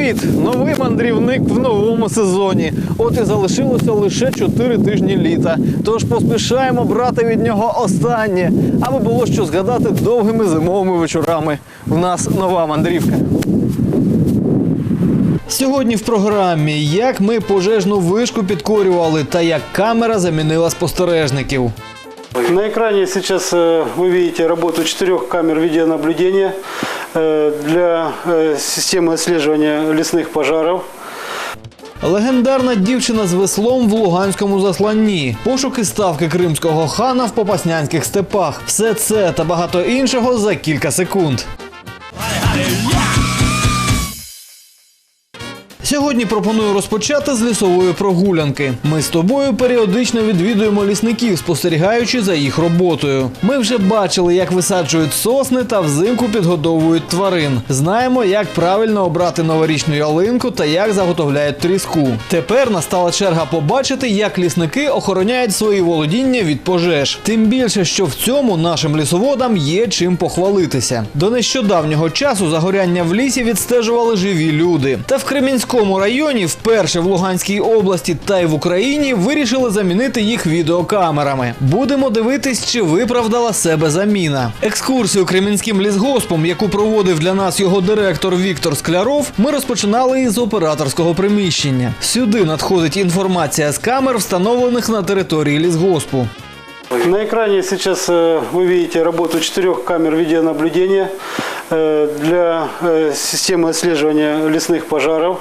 Привіт! Новий мандрівник в новому сезоні. От і залишилося лише 4 тижні літа. Тож поспішаємо брати від нього останнє, аби було що згадати довгими зимовими вечорами. У нас нова мандрівка. Сьогодні в програмі як ми пожежну вишку підкорювали та як камера замінила спостережників. На экране сейчас э, вы видите работу четырех камер видеонаблюдения э, для э, системы отслеживания лесных пожаров. Легендарна дівчина з веслом в луганському засланні, пошуки ставки кримського хана в попаснянських степах. Все це та багато іншого за кілька секунд. Сьогодні пропоную розпочати з лісової прогулянки. Ми з тобою періодично відвідуємо лісників, спостерігаючи за їх роботою. Ми вже бачили, як висаджують сосни та взимку підгодовують тварин. Знаємо, як правильно обрати новорічну ялинку та як заготовляють тріску. Тепер настала черга побачити, як лісники охороняють свої володіння від пожеж. Тим більше, що в цьому нашим лісоводам є чим похвалитися. До нещодавнього часу загоряння в лісі відстежували живі люди. Та в Кремінському районі, вперше в Луганській області та й в Україні, вирішили замінити їх відеокамерами. Будемо дивитись, чи виправдала себе заміна. Екскурсію Кремінським лісгоспом, яку проводив для нас його директор Віктор Скляров, ми розпочинали із операторського приміщення. Сюди надходить інформація з камер, встановлених на території лісгоспу. На экране сейчас э, вы видите работу четырех камер видеонаблюдения э, для э, системы отслеживания лесных пожаров.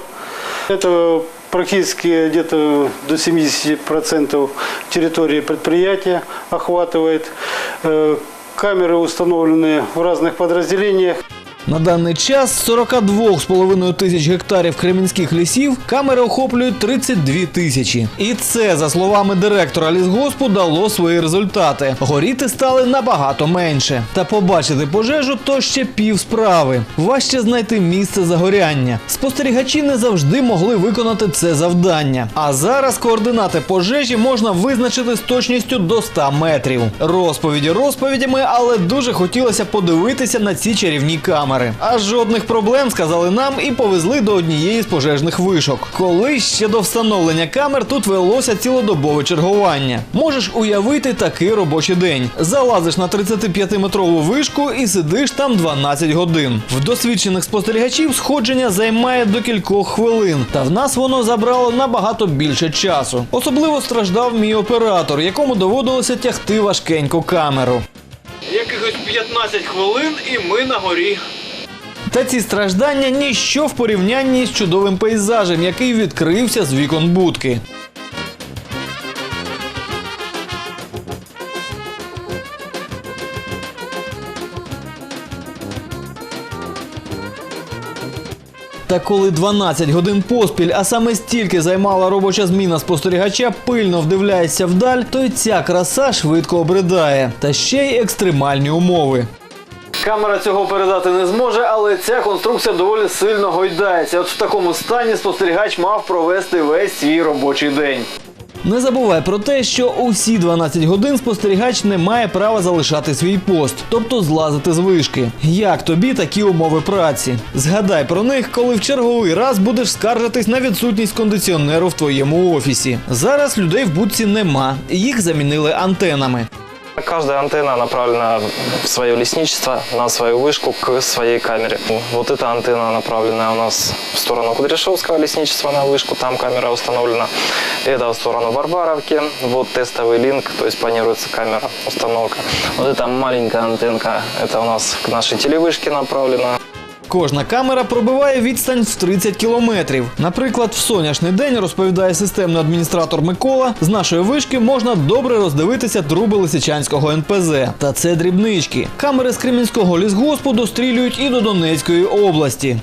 Это практически где-то до 70% территории предприятия охватывает. Э, Камеры установлены в разных подразделениях. На даний час з 42,5 тисяч гектарів кремінських лісів камери охоплюють 32 тисячі. І це, за словами директора лісгоспу, дало свої результати. Горіти стали набагато менше. Та побачити пожежу то ще пів справи. Важче знайти місце загоряння. Спостерігачі не завжди могли виконати це завдання. А зараз координати пожежі можна визначити з точністю до 100 метрів. Розповіді розповідями, але дуже хотілося подивитися на ці чарівні камери. А жодних проблем сказали нам і повезли до однієї з пожежних вишок. Колись ще до встановлення камер тут велося цілодобове чергування. Можеш уявити такий робочий день. Залазиш на 35-метрову вишку і сидиш там 12 годин. В досвідчених спостерігачів сходження займає до кількох хвилин, та в нас воно забрало набагато більше часу. Особливо страждав мій оператор, якому доводилося тягти важкеньку камеру. Якихось 15 хвилин і ми на горі. Та ці страждання ніщо в порівнянні з чудовим пейзажем, який відкрився з вікон будки. Та коли 12 годин поспіль, а саме стільки займала робоча зміна спостерігача, пильно вдивляється вдаль, то й ця краса швидко обридає. Та ще й екстремальні умови. Камера цього передати не зможе, але ця конструкція доволі сильно гойдається. От в такому стані спостерігач мав провести весь свій робочий день. Не забувай про те, що усі 12 годин спостерігач не має права залишати свій пост, тобто злазити з вишки. Як тобі такі умови праці? Згадай про них, коли в черговий раз будеш скаржитись на відсутність кондиціонеру в твоєму офісі. Зараз людей в будці нема, їх замінили антенами. Каждая антенна направлена в свое лесничество, на свою вышку к своей камере. Вот эта антенна направлена у нас в сторону Кудряшовского лесничества на вышку, там камера установлена. Это в сторону Варваровки, вот тестовый линк, то есть планируется камера установка. Вот эта маленькая антенка, это у нас к нашей телевышке направлена. Кожна камера пробиває відстань в 30 кілометрів. Наприклад, в сонячний день розповідає системний адміністратор Микола. З нашої вишки можна добре роздивитися труби Лисичанського НПЗ. Та це дрібнички. Камери з Кремінського лісгоспу дострілюють і до Донецької області.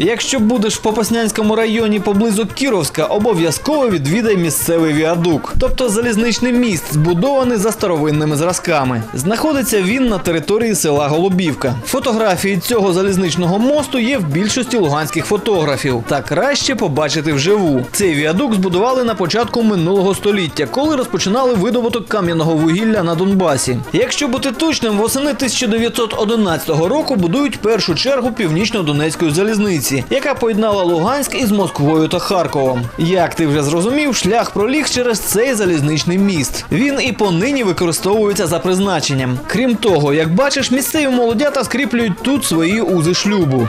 Якщо будеш в Попаснянському районі поблизу Кіровська, обов'язково відвідай місцевий віадук, тобто залізничний міст, збудований за старовинними зразками. Знаходиться він на території села Голубівка. Фотографії цього залізничного мосту є в більшості луганських фотографів. Та краще побачити вживу. Цей віадук збудували на початку минулого століття, коли розпочинали видобуток кам'яного вугілля на Донбасі. Якщо бути точним, восени 1911 року будують першу чергу північно-донецької залізниці, яка поєднала Луганськ із Москвою та Харковом. Як ти вже зрозумів, шлях проліг через цей залізничний міст. Він і понині використовується за призначенням. Крім того, як бачиш, місцеві молодята скріплюють тут свої узи шлюбу.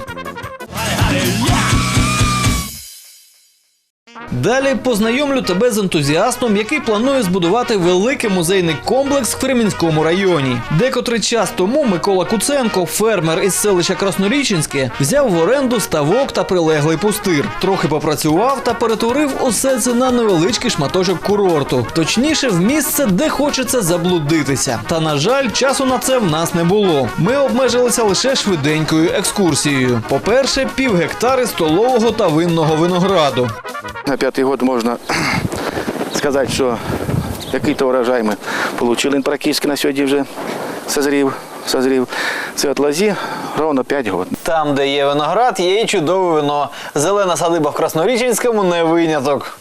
Далі познайомлю тебе з ентузіастом, який планує збудувати великий музейний комплекс в Кремінському районі. Декотрий час тому Микола Куценко, фермер із селища Красноріченське, взяв в оренду ставок та прилеглий пустир. Трохи попрацював та перетворив усе це на невеличкий шматочок курорту, точніше, в місце, де хочеться заблудитися. Та на жаль, часу на це в нас не було. Ми обмежилися лише швиденькою екскурсією. По-перше, пів гектари столового та винного винограду. На п'ятий год можна сказати, що який-то урожай ми отримали Він практически на сьогодні вже созрів. созрів. Це от лазі ровно 5 років. Там, де є виноград, є і чудове вино. Зелена садиба в Красноріченському не виняток.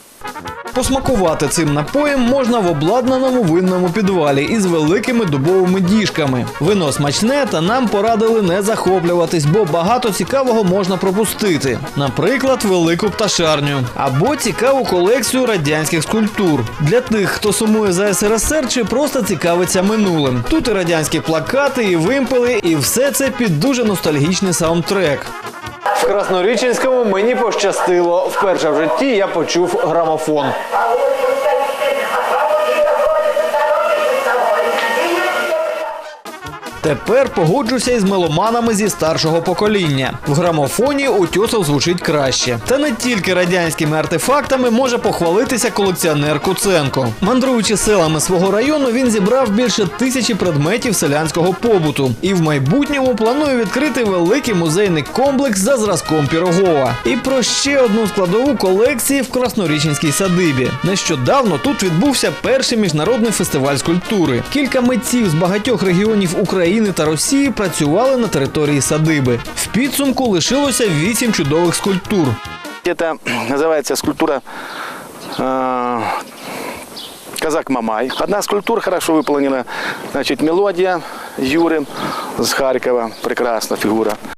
Посмакувати цим напоєм можна в обладнаному винному підвалі із великими дубовими діжками. Вино смачне, та нам порадили не захоплюватись, бо багато цікавого можна пропустити. Наприклад, велику пташарню або цікаву колекцію радянських скульптур для тих, хто сумує за СРСР чи просто цікавиться минулим. Тут і радянські плакати, і вимпели, і все це під дуже ностальгічний саундтрек. Красноріченському мені пощастило. Вперше в житті я почув грамофон. Тепер погоджуся із меломанами зі старшого покоління. В грамофоні утьосов звучить краще. Та не тільки радянськими артефактами може похвалитися колекціонер Куценко. Мандруючи селами свого району, він зібрав більше тисячі предметів селянського побуту і в майбутньому планує відкрити великий музейний комплекс за зразком Пірогова. І про ще одну складову колекції в Красноріченській садибі. Нещодавно тут відбувся перший міжнародний фестиваль скульптури. Кілька митців з багатьох регіонів України та Росії працювали на території садиби. В підсумку лишилося вісім чудових скульптур. Это называется скульптура э, Казак Мамай. Одна скульптура хорошо выполнена. Значит, мелодия Юры с Харькова. Прекрасная фигура.